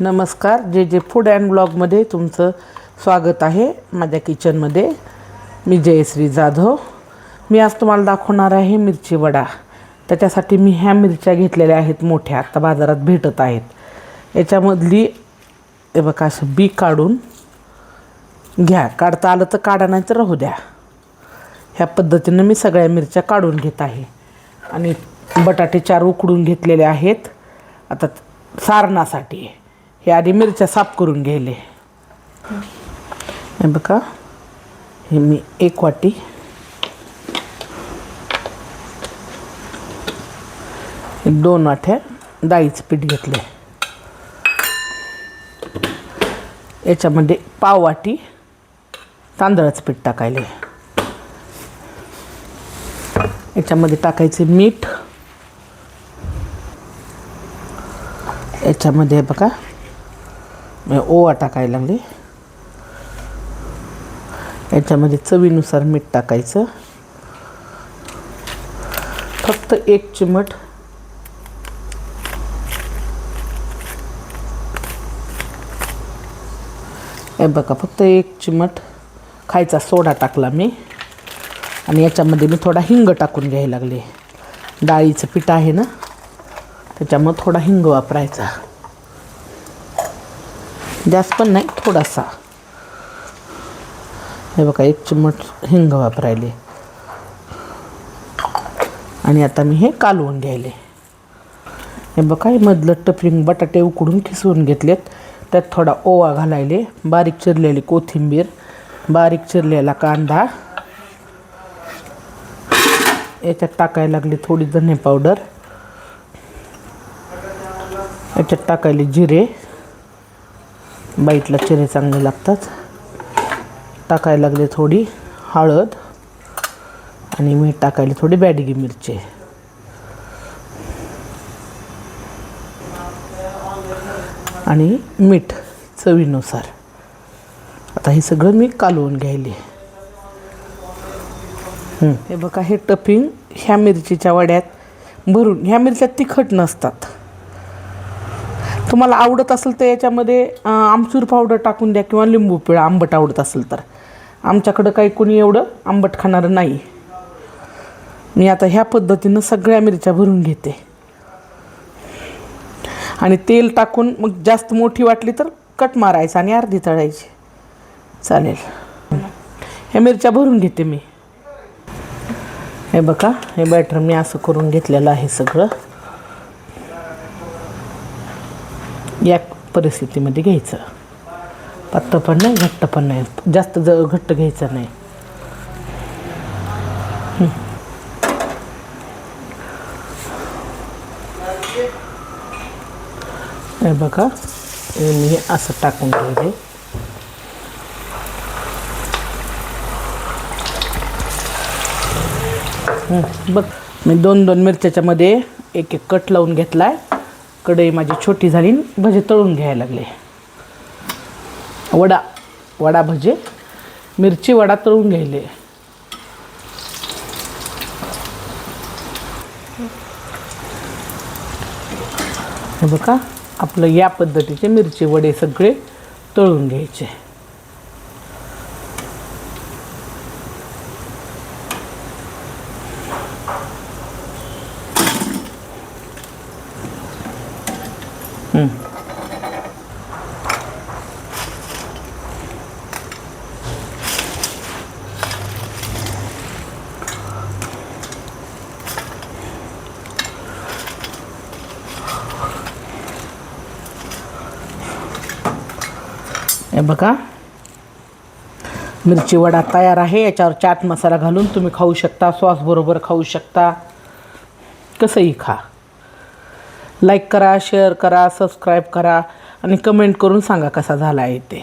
नमस्कार. जे जे फूड अँड ब्लॉगमध्ये तुमचं स्वागत आहे माझ्या किचनमध्ये मी जयश्री जाधव. मी आज तुम्हाला दाखवणार आहे मिरची वडा. त्याच्यासाठी मी ह्या मिरच्या घेतलेल्या आहेत मोठ्या. आता बाजारात भेटत आहेत. याच्यामधली हे बघा असं बी काढून घ्या. काढता आलं तर काढा नाही तर राहू द्या. ह्या पद्धतीनं मी सगळ्या मिरच्या काढून घेत आहे. आणि बटाटे चार उकडून घेतलेले आहेत. आता सारणासाठी. हे आधी मिरच्या साफ करून घ्यायले. हे बघा. हे मी एक वाटी. दोन वाट्या डाळीचं पीठ घेतले याच्यामध्ये पाव वाटी तांदळाचं पीठ टाकायले. याच्यामध्ये टाकायचे मीठ. याच्यामध्ये बघा. म्हणजे ओवा टाकायला लागले. याच्यामध्ये चवीनुसार मीठ टाकायचं. फक्त एक चिमट हे बघा फक्त एक चिमट खायचा सोडा टाकला मी. आणि याच्यामध्ये मी थोडा हिंग टाकून घ्यायला लागले. डाळीचं पीठ आहे ना त्याच्यामुळं थोडा हिंग वापरायचा. जास्त पण नाही थोडासा. हे बघा एक चिमट हिंग वापरायले. आणि आता मी हे कालवून घ्यायले. हे बघा हे मधलं टपरिंग बटाटे उकडून खिसवून घेतलेत. त्यात थोडा ओवा घालायले बारीक चिरलेली कोथिंबीर बारीक चिरलेला कांदा. याच्यात टाकायला लागली थोडी धने पावडर. याच्यात टाकायले जिरे. बाईटला चिरे चांगले लागतात. टाकायला लागले थोडी हळद आणि मीठ टाकायला थोडी बॅडगी मिरची. आणि मीठ चवीनुसार. आता हे सगळं मी कालवून घ्यायले. हे बघा हे टपिंग ह्या मिरचीच्या वड्यात भरून ह्या मिरच्या तिखट नसतात. तुम्हाला आवडत असेल तर याच्यामध्ये आमचूर पावडर टाकून द्या किंवा लिंबू पिळा आंबट आवडत असेल तर. आमच्याकडं काही कोणी एवढं आंबट खाणारं नाही. मी आता ह्या पद्धतीनं सगळ्या मिरच्या भरून घेते. आणि तेल टाकून मग जास्त मोठी वाटली तर कट मारायचं आणि अर्धी तळायची. चालेल. ह्या मिरच्या भरून घेते मी. हे बघा हे बॅटर मी असं करून घेतलेलं आहे सगळं. या परिस्थितीमध्ये घ्यायचं. पातळ पण नाही घट्ट पण नाही. जास्त ज घट्ट घ्यायचं नाही. बघा हे मी असं टाकून ठेवले बघ. मी दोन दोन मिरच्याच्यामध्ये एक एक कट लावून घेतला आहे कढई माझी छोटी झाली भजे तळून घ्यायला लागले. वडा वडा भजे मिरची वडा तळून घ्यायले. हे बघा आपलं या पद्धतीचे मिरची वडे सगळे तळून घ्यायचे. हे. बघा. मिरची वडा तयार आहे याच्यावर चाट मसाला घालून तुम्ही खाऊ शकता सॉसबरोबर खाऊ शकता. कसंही खा. लाईक करा शेअर करा सबस्क्राईब करा आणि कमेंट करून सांगा कसा झाला आहे ते.